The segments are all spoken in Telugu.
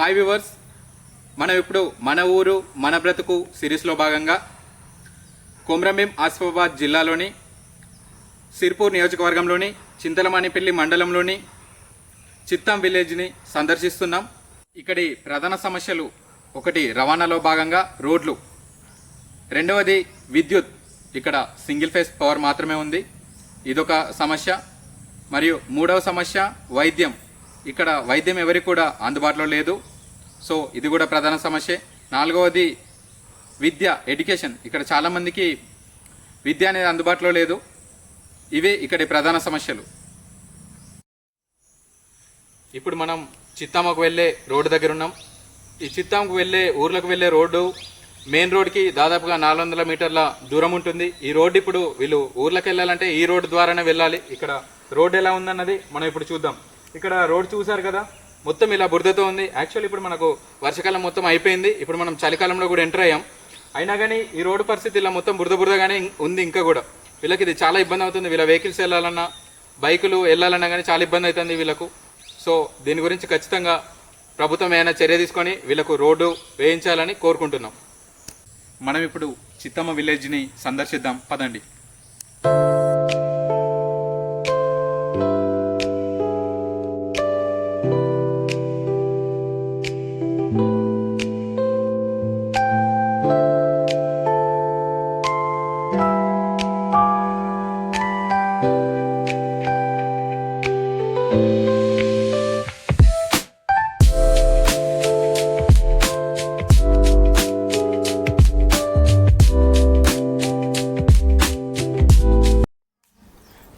హాయ్ వ్యూవర్స్ మనం ఇప్పుడు మన ఊరు మన బ్రతుకు సిరీస్లో భాగంగా కొమ్రంభీం ఆసిఫాబాద్ జిల్లాలోని సిర్పూర్ నియోజకవర్గంలోని చింతలమానిపల్లి మండలంలోని చిత్తం విలేజ్ని సందర్శిస్తున్నాం. ఇక్కడి ప్రధాన సమస్యలు ఒకటి రవాణాలో భాగంగా రోడ్లు. రెండవది విద్యుత్. ఇక్కడ సింగిల్ ఫేస్ పవర్ మాత్రమే ఉంది. ఇదొక సమస్య. మరియు మూడవ సమస్య వైద్యం. ఇక్కడ వైద్యం ఎవరికి కూడా అందుబాటులో లేదు. సో ఇది కూడా ప్రధాన సమస్య. నాలుగవది విద్య ఎడ్యుకేషన్. ఇక్కడ చాలామందికి విద్య అనేది అందుబాటులో లేదు. ఇవే ఇక్కడి ప్రధాన సమస్యలు. ఇప్పుడు మనం చిత్తామకు వెళ్ళే రోడ్డు దగ్గర ఉన్నాం. ఈ చిత్తాంకు వెళ్ళే ఊర్లకు వెళ్ళే రోడ్డు మెయిన్ రోడ్కి దాదాపుగా నాలుగు వందల మీటర్ల దూరం ఉంటుంది. ఈ రోడ్డు ఇప్పుడు వీళ్ళు ఊర్లకు వెళ్ళాలంటే ఈ రోడ్డు ద్వారానే వెళ్ళాలి. ఇక్కడ రోడ్డు ఎలా ఉందన్నది మనం ఇప్పుడు చూద్దాం. ఇక్కడ రోడ్ చూసారు కదా? మొత్తం ఇలా బురదతో ఉంది. యాక్చువల్ ఇప్పుడు మనకు వర్షాకాలం మొత్తం అయిపోయింది. ఇప్పుడు మనం చలికాలంలో కూడా ఎంటర్ అయ్యాం. అయినా కానీ ఈ రోడ్డు పరిస్థితి ఇలా మొత్తం బురద బురదగానే ఉంది ఇంకా కూడా. వీళ్ళకి ఇది చాలా ఇబ్బంది అవుతుంది. వీళ్ళ వెహికల్స్ వెళ్ళాలన్నా బైకులు వెళ్ళాలన్నా కానీ చాలా ఇబ్బంది అవుతుంది వీళ్ళకు. సో దీని గురించి ఖచ్చితంగా ప్రభుత్వం ఏమైనా చర్య తీసుకొని వీళ్ళకు రోడ్డు వేయించాలని కోరుకుంటున్నాం. మనం ఇప్పుడు చిత్తమ్మ విలేజ్ని సందర్శిద్దాం. పదండి.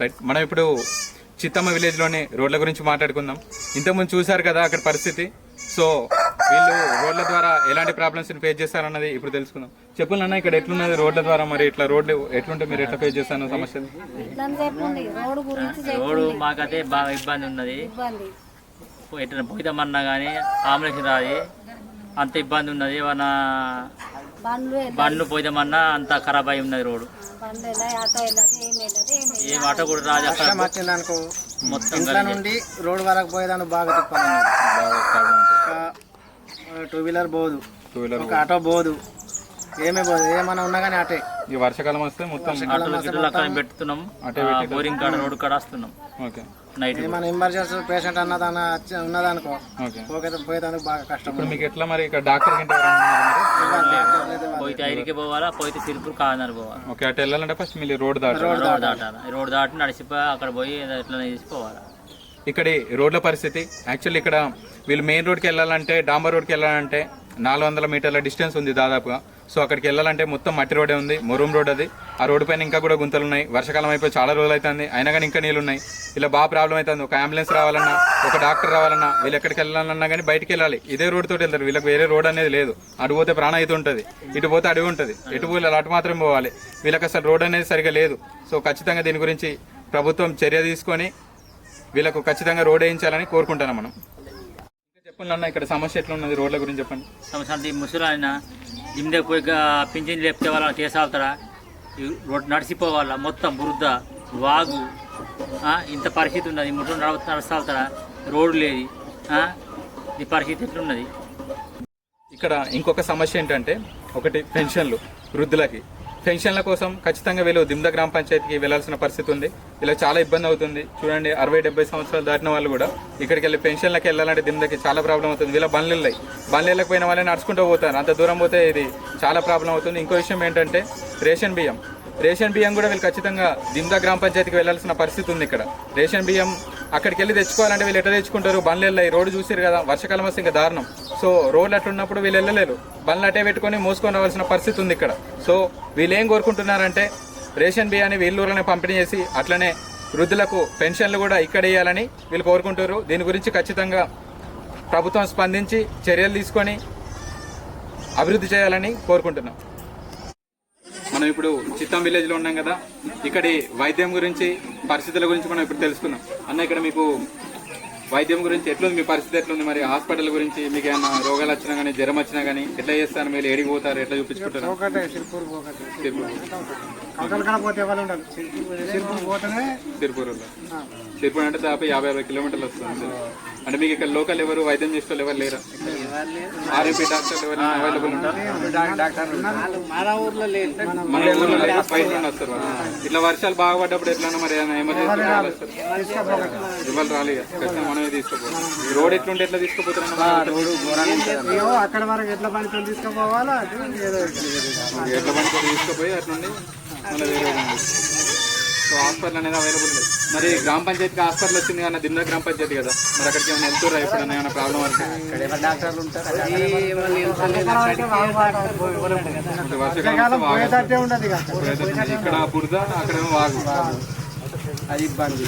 రైట్ మనం ఇప్పుడు చిత్తమ్మ విలేజ్లోని రోడ్ల గురించి మాట్లాడుకుందాం. ఇంతకుముందు చూశారు కదా అక్కడ పరిస్థితి. సో వీళ్ళు రోడ్ల ద్వారా ఎలాంటి ప్రాబ్లమ్స్ ఫేస్ చేస్తారన్నది ఇప్పుడు తెలుసుకుందాం. చెప్పండి అన్న ఇక్కడ ఎట్లున్నది రోడ్ల ద్వారా? మరి ఇట్లా రోడ్లు ఎట్లుంటే మీరు ఎట్లా ఫేస్ చేస్తాను సమస్యలు చెప్పండి రోడ్డు మాకైతే బాగా ఇబ్బంది ఉన్నది. ఇబ్బంది. ఎట్లా పోయిదామన్నా కానీ ఆంబులెన్స్ రాది. అంత ఇబ్బంది ఉన్నది. వెళ్ళ- బండ్లు పోయిదామన్నా అంత ఖరాబ్ అయి ఉన్నది రోడ్డు బండ్లు వెళ్ళాయి ఆటో వెళ్ళదు ఏం ఆటో కూడా రాదు అక్కడ వచ్చిందనుకో మొత్తం ఇంట్లో నుండి రోడ్ వరకు పోయేదాన్ని బాగా తిప్పాలి ఒక టూ వీలర్ పోదు. టూ వీలర్ ఒక ఆటో పోదు. ఏమే పోదు. ఏమన్నా ఉన్నా కానీ అటే ఈ వర్షాకాలం వస్తే మొత్తం ఆటోలు గిట్టలు అక్కడ పెట్టుతున్నాం? ఆ, బోరింగ్ కాడ రోడ్డు కాడ వస్తున్నాం. ఓకే. నైట్ ఏమన్నా ఎమర్జెన్సీ పేషెంట్ అన్నదాన ఉన్నదనుకో ఓకే. పోయేదానికి బాగా కష్టం మీకు ఎట్లా మరి ఇక్కడ డాక్టర్ పోయితే ఐరికి పోవాలా పోయితే సిరుపురు కాదన్నారు పోవాలి. ఓకే అటు వెళ్ళాలంటే ఫస్ట్ మీరు రోడ్ దాటాలి రోడ్ దాటాలి. రోడ్ దాటి నడిచిపోయి అక్కడ పోయి ఎట్లా తీసుకోవాలి ఇక్కడి రోడ్ల పరిస్థితి యాక్చువల్లీ ఇక్కడ వీళ్ళు మెయిన్ రోడ్కి వెళ్ళాలంటే డాంబర్ రోడ్కి వెళ్ళాలంటే నాలుగు వందల మీటర్ల డిస్టెన్స్ ఉంది దాదాపుగా. సో అక్కడికి వెళ్ళాలంటే మొత్తం మట్టి రోడే ఉంది మురుం రోడ్ అది. ఆ రోడ్డు పైన ఇంకా కూడా గుంతలు ఉన్నాయి. వర్షాకాలం అయిపోయి చాలా రోజులు అవుతుంది అయినా కానీ ఇంకా నీళ్ళు ఉన్నాయి. ఇలా బాగా ప్రాబ్లం అవుతుంది ఒక అంబులెన్స్ రావాలన్నా ఒక డాక్టర్ రావాలన్నా వీళ్ళు ఎక్కడికి వెళ్ళాలన్నా కానీ బయటికి వెళ్ళాలి. ఇదే రోడ్ తోటి వెళ్తారు. వీళ్ళకి వేరే రోడ్ అనేది లేదు. అటు పోతే ప్రాణం అయితే ఉంటుంది. ఇటు పోతే అడవి ఉంటుంది. ఎటు పోయి అటు మాత్రం పోవాలి. వీళ్ళకి అసలు రోడ్ అనేది సరిగా లేదు. సో ఖచ్చితంగా దీని గురించి ప్రభుత్వం చర్య తీసుకొని వీళ్ళకు ఖచ్చితంగా రోడ్ వేయించాలని కోరుకుంటున్నాం మనం. చెప్పండి అన్న ఇక్కడ సమస్య ఎట్లా ఉన్నది రోడ్ల గురించి చెప్పండి. సంవత్సరానికి ముసలాయన జిమ్ పోయి గా- పింఛన్ లేపితే వాళ్ళని రోడ్డు నడిచిపోవాలా? మొత్తం బురద వాగు ఇంత పరిస్థితి ఉన్నది. ముట్టు నడవ నడుస్తాగుతారా రోడ్డు లేదు ఈ పరిస్థితి ఎట్లున్నది? ఇక్కడ ఇంకొక సమస్య ఏంటంటే ఒకటి పెన్షన్లు వృద్ధులకి. పెన్షన్ల కోసం ఖచ్చితంగా వీళ్ళు దిమ్ద గ్రామ పంచాయతీకి వెళ్ళాల్సిన పరిస్థితి ఉంది. ఇలా చాలా ఇబ్బంది అవుతుంది. చూడండి అరవై డెబ్బై సంవత్సరాలు దాటిన వాళ్ళు కూడా ఇక్కడికి వెళ్ళి పెన్షన్లకి వెళ్ళాలంటే దిమ్దకి చాలా ప్రాబ్లం అవుతుంది. వీళ్ళ బండ్లు ఉన్నాయి బండ్లు వెళ్ళకపోయిన వాళ్ళే నడుచుకుంటూ పోతారు. అంత దూరం పోతే ఇది చాలా ప్రాబ్లం అవుతుంది. ఇంకో విషయం ఏంటంటే రేషన్ బియ్యం. రేషన్ బియ్యం కూడా వీళ్ళు ఖచ్చితంగా దిమ్దా గ్రామ పంచాయతీకి వెళ్ళాల్సిన పరిస్థితి ఉంది ఇక్కడ. రేషన్ బియ్యం అక్కడికి వెళ్ళి తెచ్చుకోవాలంటే వీళ్ళు ఎట్లా తెచ్చుకుంటారు? బండ్లు వెళ్ళాయి రోడ్డు చూసారు కదా. వర్షకాలం వస్తే ఇంకా దారుణం. సో రోడ్లు అట్లున్నప్పుడు వీళ్ళు వెళ్ళలేరు. బండ్లు అట్టే పెట్టుకొని మోసుకొని రావాల్సిన పరిస్థితి ఉంది ఇక్కడ. సో వీళ్ళు ఏం కోరుకుంటున్నారంటే రేషన్ బియ్యాన్ని వీళ్ళూరనే పంపిణీ చేసి అట్లనే వృద్ధులకు పెన్షన్లు కూడా ఇక్కడ ఇవ్వాలని వీళ్ళు కోరుకుంటారు దీని గురించి ఖచ్చితంగా ప్రభుత్వం స్పందించి చర్యలు తీసుకొని అభివృద్ధి చేయాలని కోరుకుంటున్నాం. మనం ఇప్పుడు చిత్తం విలేజ్లో ఉన్నాం కదా. ఇక్కడి వైద్యం గురించి పరిస్థితుల గురించి మనం ఇప్పుడు తెలుసుకుందాం అన్న ఇక్కడ మీకు వైద్యం గురించి ఎట్లుంది? మీ పరిస్థితి ఎట్లుంది? మరి హాస్పిటల్ గురించి మీకు ఏమైనా రోగాలు వచ్చినా కానీ జ్వరం వచ్చినా కానీ ఎట్లా చేస్తారు? మీరు ఏడికి పోతారు? ఎట్లా చూపించుకుంటారు? సిరిపూర్ అంటే దాదాపు యాభై అరవై కిలోమీటర్లు వస్తుంది. అంటే మీకు ఇక్కడ లోకల్ ఎవరు వైద్యం చేసే ఎవరు లేరా? ఆర్ఎంపీ డాక్టర్లు ఎవరు అవైలబుల్ ఉంటారు? మన ఊర్లో లేదు. బయట నుండి వస్తారు. ఇట్లా వర్షాలు బాగా పడ్డప్పుడు ఎట్లా మరి ఏమైనా ఎమర్జెన్సీ ఇవాళ రాలేదు ఖచ్చితంగా మనమే తీసుకుపోవాలి. ఈ రోడ్ ఎట్లుంటే ఎట్లా తీసుకుపోతారు ఏమో అక్కడ వరకు ఎట్లా పనితో తీసుకుపోవాలా అది ఏదో ఎట్లా పని తీసుకుపోయి అట్లుండి మళ్ళీ వేరే. సో హాస్పిటల్ అనేది అవైలబుల్ లేదు. మరి గ్రామ పంచాయతీకి హాస్పిటల్ వచ్చింది కానీ దిమ్మ గ్రామ పంచాయతీ కదా. మరి అక్కడికి ఏమైనా వెళ్తారా ఎప్పుడైనా ఏమైనా ప్రాబ్లం అంటే? వర్షాకాలం. ఇక్కడ బురద అక్కడేమో వాగు. అది ఇబ్బంది.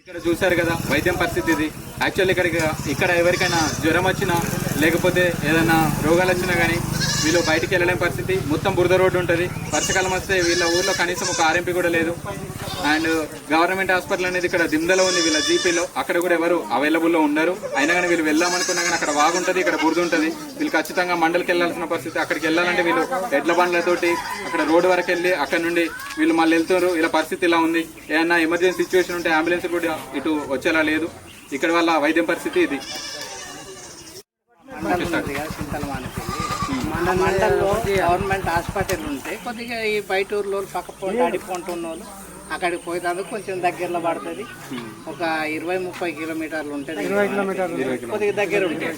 ఇక్కడ చూశారు కదా వైద్యం పరిస్థితి ఇది. యాక్చువల్లీ ఇక్కడ ఇక్కడ ఎవరికైనా జ్వరం వచ్చినా లేకపోతే ఏదైనా రోగాలు వచ్చినా కానీ వీళ్ళు బయటికి వెళ్ళలేని పరిస్థితి. మొత్తం బురద రోడ్డు ఉంటుంది. వర్షకాలం వస్తే వీళ్ళ ఊర్లో కనీసం ఒక ఆర్ఎంపీ కూడా లేదు. అండ్ గవర్నమెంట్ హాస్పిటల్ అనేది ఇక్కడ దిందలో ఉంది వీళ్ళ జీపీలో అక్కడ కూడా ఎవరు అవైలబుల్లో ఉండరు. అయినా కానీ వీళ్ళు వెళ్దామనుకున్నా కానీ అక్కడ వాగుంటుంది ఇక్కడ బురద ఉంటుంది. వీళ్ళు ఖచ్చితంగా మండలికి వెళ్ళాల్సిన పరిస్థితి. అక్కడికి వెళ్ళాలంటే వీళ్ళు ఎడ్ల బండ్లతోటి అక్కడ రోడ్డు వరకు వెళ్ళి అక్కడ నుండి వీళ్ళు మళ్ళీ వెళ్తున్నారు. వీళ్ళ పరిస్థితి ఇలా ఉంది. ఏమన్నా ఎమర్జెన్సీ సిచ్యువేషన్ ఉంటే అంబులెన్స్ కూడా ఇటు వచ్చేలా లేదు. ఇక్కడ వల్ల వైద్యం పరిస్థితి ఇది. మన మండల్లో గవర్నమెంట్ హాస్పిటల్ ఉంటే కొద్దిగా ఈ బయట ఊర్లో పక్క పోటీ అడిపోంటున్న వాళ్ళు అక్కడికి పోయేందుకు కొంచెం దగ్గరలో పడుతుంది. ఒక ఇరవై ముప్పై కిలోమీటర్లు ఉంటుంది. కొద్దిగా దగ్గర ఉంటుంది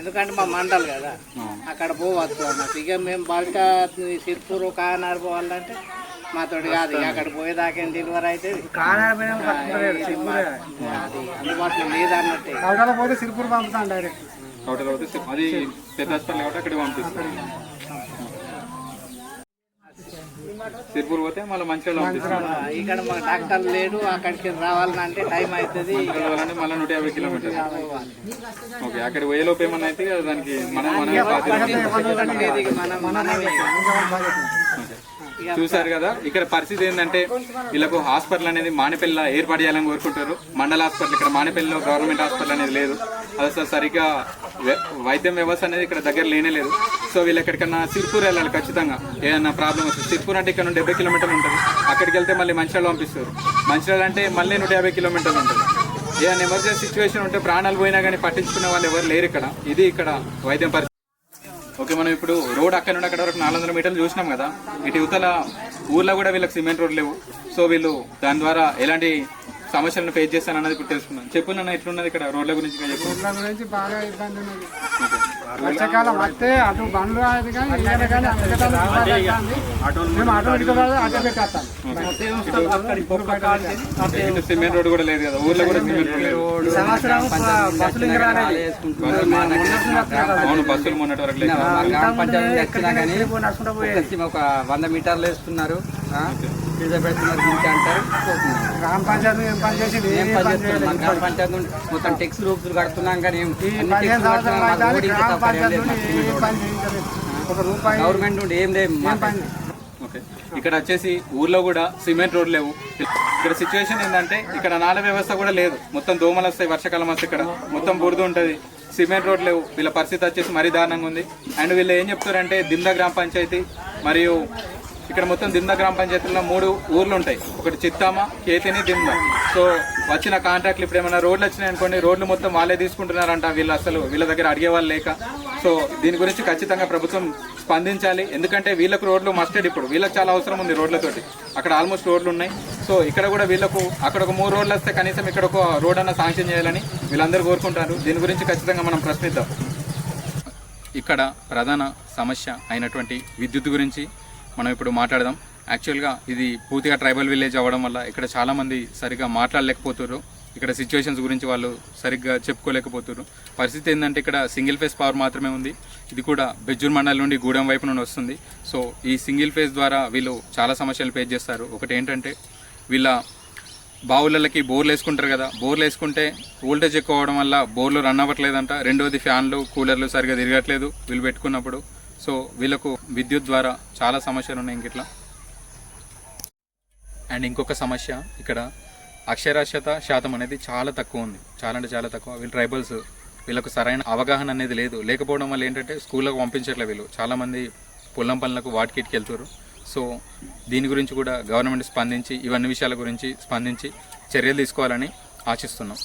ఎందుకంటే మా మండల్ కదా. అక్కడ పోవచ్చు అన్నట్టు. ఇక మేము బయట సిర్పూరు కానాడు పోవాలంటే మాతోటి కాదు. అక్కడ పోయేదాకా డెలివరీ అయితే అది అందుబాటులో లేదన్నట్టే. సిరుపురు పంపుతాను డైరెక్ట్ అవుతే సి- అది పెద్ద హాస్పిటల్ కాబట్టి అక్కడికి పంపిస్తారు. సిరిపూర్ పోతే మళ్ళీ మంచిగా ఇక్కడ మా డాక్టర్ లేడు అక్కడికి రావాలంటే టైం అవుతుంది వెళ్ళాలంటే మళ్ళీ నూట యాభై కిలోమీటర్లు ఓకే అక్కడికి పోయేలోపు ఏమన్నా అయితే దానికి మనం చూసారు కదా ఇక్కడ పరిస్థితి ఏంటంటే వీళ్ళకు హాస్పిటల్ అనేది మానేపల్లిలో ఏర్పాటు చేయాలని కోరుకుంటారు. మండల హాస్పిటల్ ఇక్కడ మానేపల్లిలో గవర్నమెంట్ హాస్పిటల్ అనేది లేదు. అసలు సరిగ్గా వైద్యం వ్యవస్థ అనేది ఇక్కడ దగ్గర లేనే లేదు. సో వీళ్ళు ఎక్కడికన్నా సిర్పూర్ వెళ్ళాలి ఖచ్చితంగా. ఏదన్నా ప్రాబ్లం వస్తుంది సిర్పూర్ అంటే ఇక్కడ నుండి డెబ్బై కిలోమీటర్లు ఉంటుంది. అక్కడికి వెళ్తే మళ్ళీ మంచిర్యాల పంపిస్తారు. మంచిర్యాల అంటే మళ్ళీ నూట యాభై కిలోమీటర్లు ఉంటుంది. ఏదైనా ఎమర్జెన్సీ సిచ్యువేషన్ ఉంటే ప్రాణాలు పోయినా కానీ పట్టించుకునే వాళ్ళు ఎవరు లేరు ఇక్కడ. ఇది ఇక్కడ వైద్యం పరిస్థితి. ఓకే మనం ఇప్పుడు రోడ్ అక్కడ నుండి అక్కడ వరకు నాలుగు వందల మీటర్లు చూసినాం కదా. ఇటు యువతల ఊర్లో కూడా వీళ్ళకి సిమెంట్ రోడ్ లేవు. సో వీళ్ళు దాని ద్వారా ఎలాంటి సమస్యలను ఫేస్ చేస్తానన్నది ఇప్పుడు తెలుసుకున్నాం చెప్పు నన్ను ఎట్లున్నది ఇక్కడ రోడ్ల గురించి ఇంకా చెప్పు. ఊర్ల గురించి బాగా ఇబ్బంది ఉన్నది. వర్షాకాలం వస్తే అటు బండ్లు అది కానీ ఏదైనా కానీ అందుకే మేము అటు ఇటు కాదు అటు పెట్టేస్తాం. ఇటు సిమెంట్ రోడ్ కూడా లేదు కదా ఊర్లో కూడా సిమెంట్ రోడ్ బస్సులు అవును మొన్నటి వరకు నడుచుకుంటూ ఒక వంద మీటర్లు వేస్తున్నారు. పెడుతున్నారు దించి అంటారు? పోతున్నారు. గ్రామ పంచాయతీ ఏం పని చేసింది? ఏం ఏం పని పని చేస్తున్నాం? చేయలేదు. గ్రామ పంచాయతీ నుండి మొత్తం టెక్స్ రూప్స్ కడుతున్నాం కానీ ఏం- గవర్నమెంట్ నుండి ఏం లేదు. ఓకే. ఇక్కడ వచ్చేసి ఊర్లో కూడా సిమెంట్ రోడ్ లేవు. ఇక్కడ సిచ్యువేషన్ ఏంటంటే ఇక్కడ నాల వ్యవస్థ కూడా లేదు. మొత్తం దోమలు వస్తాయి వర్షాకాలం వస్తే ఇక్కడ. మొత్తం బురద ఉంటుంది. సిమెంట్ రోడ్ లేవు. వీళ్ళ పరిస్థితి వచ్చేసి మరీ దారుణంగా ఉంది. అండ్ వీళ్ళు ఏం చెప్తారంటే దింద గ్రామ పంచాయతీ మరియు ఇక్కడ మొత్తం దింద గ్రామ పంచాయతీలో మూడు ఊర్లు ఉంటాయి. ఒకటి చిత్తామ కేతిని దింద. సో వచ్చిన కాంట్రాక్ట్లు ఇప్పుడు ఏమైనా రోడ్లు వచ్చినాయి అనుకోండి రోడ్లు మొత్తం వాళ్ళే తీసుకుంటున్నారంట. వీళ్ళు అసలు వీళ్ళ దగ్గర అడిగే వాళ్ళు లేక. సో దీని గురించి ఖచ్చితంగా ప్రభుత్వం స్పందించాలి. ఎందుకంటే వీళ్ళకు రోడ్లు మస్టెడ్ ఇప్పుడు. వీళ్ళకి చాలా అవసరం ఉంది రోడ్లతోటి. అక్కడ ఆల్మోస్ట్ రోడ్లు ఉన్నాయి. సో ఇక్కడ కూడా వీళ్ళకు అక్కడ ఒక మూడు రోడ్లు వస్తే కనీసం ఇక్కడ ఒక రోడ్ అన్న శాంక్షన్ చేయాలని వీళ్ళందరూ కోరుకుంటారు. దీని గురించి ఖచ్చితంగా మనం ప్రశ్నిద్దాం. ఇక్కడ ప్రధాన సమస్య అయినటువంటి విద్యుత్ గురించి మనం ఇప్పుడు మాట్లాడదాం. యాక్చువల్గా ఇది పూర్తిగా ట్రైబల్ విలేజ్ అవ్వడం వల్ల ఇక్కడ చాలామంది సరిగ్గా మాట్లాడలేకపోతున్నారు ఇక్కడ సిచ్యువేషన్స్ గురించి వాళ్ళు సరిగ్గా చెప్పుకోలేకపోతున్నారు పరిస్థితి ఏంటంటే ఇక్కడ సింగిల్ ఫేస్ పవర్ మాత్రమే ఉంది. ఇది కూడా బెజ్జూర్ మండల్ నుండి గూడెం వైపు నుండి వస్తుంది. సో ఈ సింగిల్ ఫేస్ ద్వారా వీళ్ళు చాలా సమస్యలు ఫేస్ చేస్తారు. ఒకటి ఏంటంటే వీళ్ళ బావులకి బోర్లు వేసుకుంటారు కదా. బోర్లు వేసుకుంటే వోల్టేజ్ ఎక్కువ అవడం వల్ల బోర్లు రన్ అవ్వట్లేదంట. రెండవది ఫ్యాన్లు కూలర్లు సరిగా తిరగట్లేదు. వీళ్ళు పెట్టుకున్నప్పుడు సో వీళ్ళకు విద్యుత్ ద్వారా చాలా సమస్యలు ఉన్నాయి ఇంకిట్లా. అండ్ ఇంకొక సమస్య ఇక్కడ అక్షరాస్యత శాతం అనేది చాలా తక్కువ ఉంది. చాలా అంటే చాలా తక్కువ. వీళ్ళు ట్రైబల్స్ వీళ్ళకు సరైన అవగాహన అనేది లేదు. లేకపోవడం వల్ల ఏంటంటే స్కూళ్ళకు పంపించట్లేదు వీళ్ళు. చాలామంది పొలం పనులకు వాటికిటికి వెళ్తారు. సో దీని గురించి కూడా గవర్నమెంట్ స్పందించి ఇవన్నీ విషయాల గురించి స్పందించి చర్యలు తీసుకోవాలని ఆశిస్తున్నాం.